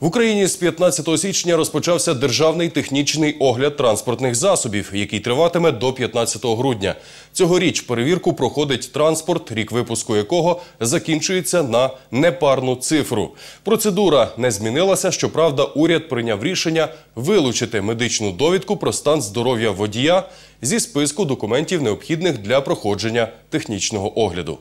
В Україні з 15 січня розпочався державний технічний огляд транспортних засобів, який триватиме до 15 грудня. Цьогоріч перевірку проходить транспорт, рік випуску якого закінчується на непарну цифру. Процедура не змінилася. Щоправда, уряд прийняв рішення вилучити медичну довідку про стан здоров'я водія зі списку документів, необхідних для проходження технічного огляду.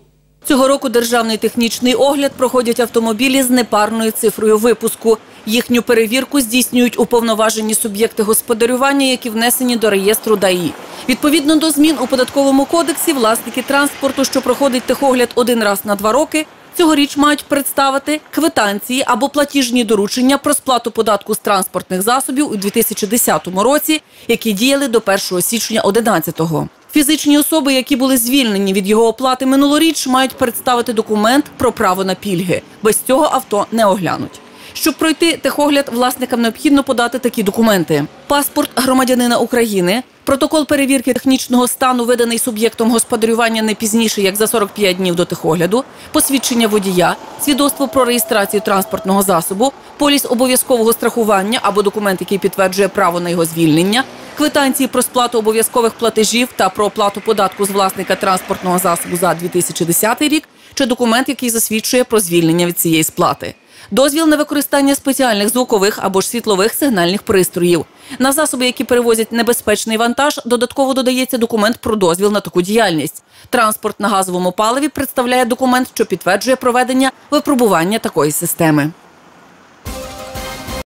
Цього року державний технічний огляд проходять автомобілі з непарною цифрою випуску. Їхню перевірку здійснюють уповноважені суб'єкти господарювання, які внесені до реєстру ДАІ. Відповідно до змін у податковому кодексі, власники транспорту, що проходить техогляд один раз на два роки, цьогоріч мають представити квитанції або платіжні доручення про сплату податку з транспортних засобів у 2010 році, які діяли до 1 січня 2011-го. Фізичні особи, які були звільнені від його оплати минулоріч, мають представити документ про право на пільги. Без цього авто не оглянуть. Щоб пройти техогляд, власникам необхідно подати такі документи: паспорт громадянина України, протокол перевірки технічного стану, виданий суб'єктом господарювання не пізніше як за 45 днів до техогляду, посвідчення водія, свідоцтво про реєстрацію транспортного засобу, поліс обов'язкового страхування або документ, який підтверджує право на його звільнення, квитанції про сплату обов'язкових платежів та про оплату податку з власника транспортного засобу за 2010 рік, чи документ, який засвідчує про звільнення від цієї сплати. Дозвіл на використання спеціальних звукових або ж світлових сигнальних пристроїв. На засоби, які перевозять небезпечний вантаж, додатково додається документ про дозвіл на таку діяльність. Транспорт на газовому паливі представляє документ, що підтверджує проведення випробування такої системи.